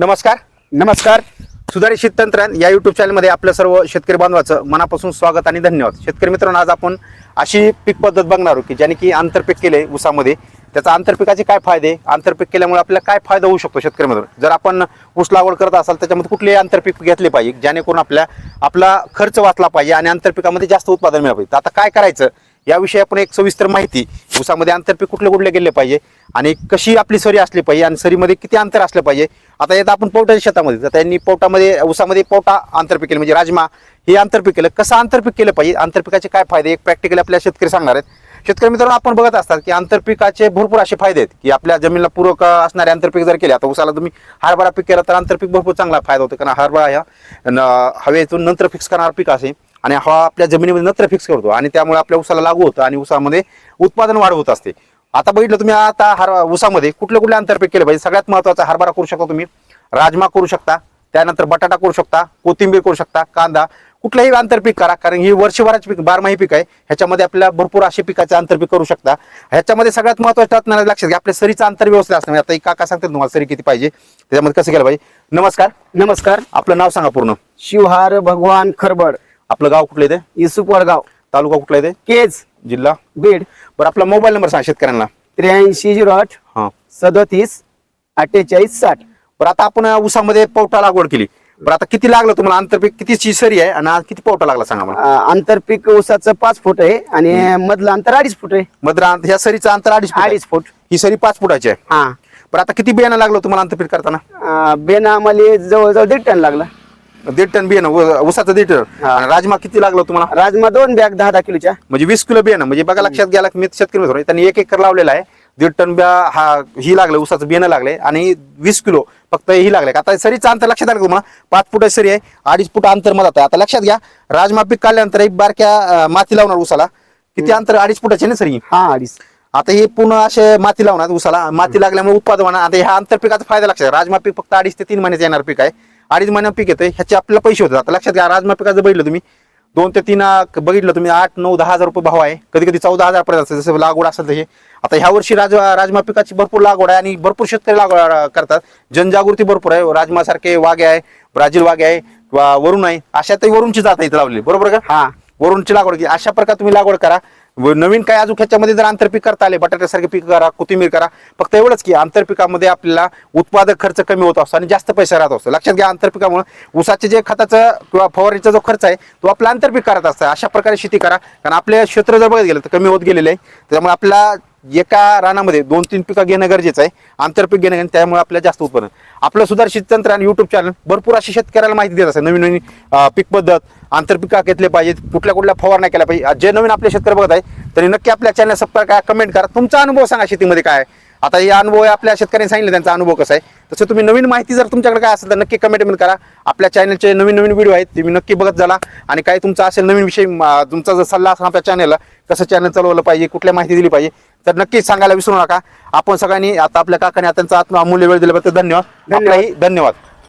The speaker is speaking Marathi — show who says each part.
Speaker 1: नमस्कार.
Speaker 2: नमस्कार.
Speaker 1: सुधारित शेततंत्रज्ञान या युट्यूब चॅनलमध्ये आपलं सर्व शेतकरी बांधवाचं मनापासून स्वागत आणि धन्यवाद. शेतकरी मित्रांनो आज आपण अशी पीक पद्धत बघणार आहोत की ज्याने की आंतरपीक केले ऊसामध्ये. त्याचा आंतरपिकाचे काय फायदे? आंतरपीक केल्यामुळे आपल्याला काय फायदा होऊ शकतो शेतकरी मित्रांनो? जर आपण ऊस लागवड करत असाल त्याच्यामध्ये कुठलेही आंतरपीक घेतले पाहिजे जेणेकरून आपल्या आपला खर्च वाचला पाहिजे आणि आंतरपिकामध्ये जास्त उत्पादन मिळालं पाहिजे. आता काय करायचं? याविषयी आपण एक सविस्तर माहिती ऊसामध्ये आंतरपीक कुठले कुठले गेले पाहिजे आणि कशी आपली सरी असली पाहिजे आणि सरीमध्ये किती अंतर असलं पाहिजे. आता येतं आपण पोटाच्या शेतामध्ये तर त्यांनी पोटामध्ये ऊसामध्ये पोटा आंतरपीक केलं म्हणजे राजमा हे आंतरपीक केलं. कसं आंतरपीक केलं पाहिजे? आंतरपिकाचे काय फायदे? एक प्रॅक्टिकली आपल्या शेतकरी सांगणार आहेत. शेतकरी मित्रांनो आपण बघत असतात की आंतरपिकाचे भरपूर असे फायदे आहेत की आपल्या जमिनीला पूरक असणारे आंतरपीक जर केले आता उसाला तुम्ही हरभरा पीक केला तर आंतरपीक भरपूर चांगला फायदा होतो कारण हरभरा ह्या न- हवेतून नंतर फिक्स करणारा पीक असे आणि हा आपल्या जमिनीमध्ये नंतर फिक्स करतो आणि त्यामुळे आपल्या उसाला लागू होतं आणि उसामध्ये उत्पादन वाढ होत असते. आता बघितलं तुम्ही आता हर उसामध्ये कुठले कुठले आंतरपीक केले पाहिजे? सगळ्यात महत्त्वाचा हरभरा करू शकता तुम्ही राजमा करू शकता त्यानंतर बटाटा करू शकता कोथिंबीर करू शकता कांदा. कुठलंही आंतरपीक करा कारण ही वर्षभराची पीक बारमाही पीक आहे. ह्याच्यामध्ये आपल्याला भरपूर असे पिकाचे आंतरपीक करू शकता. ह्याच्यामध्ये सगळ्यात महत्वाचं असणार लक्षात घ्या आपल्या सरीचं अंतर व्यवस्थित असणार आता एक काका सांगतात तुम्हाला सरी किती पाहिजे? त्याच्यामध्ये कसं केलं पाहिजे? नमस्कार.
Speaker 2: नमस्कार.
Speaker 1: आपलं नाव सांगा पूर्ण.
Speaker 2: शिवहार भगवान खरबड.
Speaker 1: आपलं गाव कुठलं येते
Speaker 2: इसुप वडगाव
Speaker 1: तालुका कुठला येते
Speaker 2: केज.
Speaker 1: जिल्हा?
Speaker 2: बीड.
Speaker 1: बरं आपला मोबाईल नंबर सांगा शेतकऱ्यांना.
Speaker 2: त्र्याऐंशी झिरो आठ
Speaker 1: हां.
Speaker 2: सदतीस अठ्ठेचाळीस साठ.
Speaker 1: बरं आता आपण ऊसामध्ये पवटा लागवड केली. बरं आता किती लागलं तुम्हाला? आंतरपीक किती सरी आहे आणि किती पवटा लागला सांगा मला.
Speaker 2: आंतरपीक ऊसाचं पाच फूट आहे आणि मधलं अंतर अडीच फूट आहे.
Speaker 1: मधरा ह्या सरीचं अंतर अडीच.
Speaker 2: अडीच फूट.
Speaker 1: ही सरी पाच फुटाची आहे.
Speaker 2: हा.
Speaker 1: बरं आता किती बियाणं लागलं तुम्हाला आंतरपीक करताना?
Speaker 2: बेन आम्हाला जवळजवळ दीड टन लागला.
Speaker 1: दीड टन बियाणं उ- ऊसाचं दीड टन.
Speaker 2: हा.
Speaker 1: आणि राजमा किती लागलं तुम्हाला?
Speaker 2: राजमा दोन बॅग दहा दहा किलोच्या.
Speaker 1: म्हणजे वीस किलो बियाणं म्हणजे बघा लक्षात घ्यायला मी शेतकरी मित्र आहे, त्यांनी एक एकर लावलेला आहे. दीड टन बिया हा ही लागलं ऊसाचं बियाणं लागले. आणि वीस किलो फक्त ही लागले. आता सरीचं अंतर लक्षात आलं का तुम्हाला? पाच फुट सरी आहे अडीच फूट अंतर मधात आहे. आता लक्षात घ्या राजमा पीक काढल्यानंतर एक बारक्या अं, माती लावणार ऊसाला. किती अंतर? अडीच फुटाचे ना सरी?
Speaker 2: हा अडीच.
Speaker 1: आता हे पूर्ण असे माती लावणार ऊसाला. माती लागल्यामुळे उत्पादन होणार. आता ह्या आंतरपिकाचा फायदा लक्षात घ्या. राजमा पीक फक्त अडीच ते तीन महिन्यात येणार पीक आहे. अडीच महिन्यात पीक येतं ह्याचे आपल्याला पैसे होतात. आता लक्षात घ्या राजमा पिकाचं बघितलं तुम्ही. दोन ते तीन बघितलं तुम्ही आठ नऊ दहा हजार रुपये भाव आहे. कधी कधी चौदा हजार पर्यंत असतं. जसं लागवड असेल तसे. आता ह्या वर्षी राज राजमा पिकाची भरपूर लागवड आहे आणि भरपूर शेतकरी लागवड करतात. जनजागृती भरपूर आहे. राजमासारखे वाघे आहे ब्राझील वाघे आहे वरुण आहे. अशा ते वरुणची जात इथं लावली बरोबर का?
Speaker 2: हा.
Speaker 1: वरूनची लागवड केली अशा प्रकारे तुम्ही लागवड करा. व नवीन काय अजून ह्याच्यामध्ये जर आंतरपीक करता आले बटाट्यासारखे पीक करा कोथिंबीर करा फक्त एवढंच की आंतरपिकामध्ये आपल्याला उत्पादक खर्च कमी होत असतो आणि जास्त पैसा राहत असतो. लक्षात घ्या आंतरपिकामुळे. ऊसाचे जे खताचं किंवा फवारणीचा जो खर्च आहे तो आपला आंतरपीक करत असतं. अशा प्रकारे शेती करा. कारण आपले क्षेत्र जर बघत गेलं तर कमी होत गेलेलं आहे. त्यामुळे आपला एका रानामध्ये दोन तीन पिकं घेणं गरजेचं आहे. आंतरपीक घेणं आणि त्यामुळे आपल्याला जास्त उत्पन्न. आपलं सुधारित तंत्र आणि युट्यूब चॅनल भरपूर अशी शेतकऱ्याला माहिती देत असते नवीन नवीन पीक पद्धत आंतरपिका घेतले पाहिजेत कुठल्या कुठल्या फवारण्या केल्या पाहिजे जे नवीन आपले शेतकरी बघत आहे त्यांनी नक्की आपल्या चॅनल सबस्क्राईब करा कमेंट करा. तुमचा अनुभव सांगा शेतीमध्ये काय आहे. आता हे अनुभव आहे आपल्या शेतकऱ्यांनी सांगितलं त्यांचा अनुभव कसा आहे. तसं तुम्ही नवीन माहिती जर तुमच्याकडे काय असेल तर नक्की कमेंट करा. आपल्या चॅनलचे नवीन नवीन व्हिडिओ आहेत तुम्ही नक्की बघत झाला आणि काही तुमचा असेल नवीन विषय तुमचा जर सल्ला असेल आपल्या चॅनलला कसं चॅनल चालवलं पाहिजे कुठल्या माहिती दिली पाहिजे तर नक्कीच सांगायला विसरू नका. आपण सगळ्यांनी आता आपल्या काकाने त्यांचा आत्म अमूल्य वेळ दिल्याबद्दल धन्यवाद.
Speaker 2: धन्यवाद.
Speaker 1: धन्यवाद.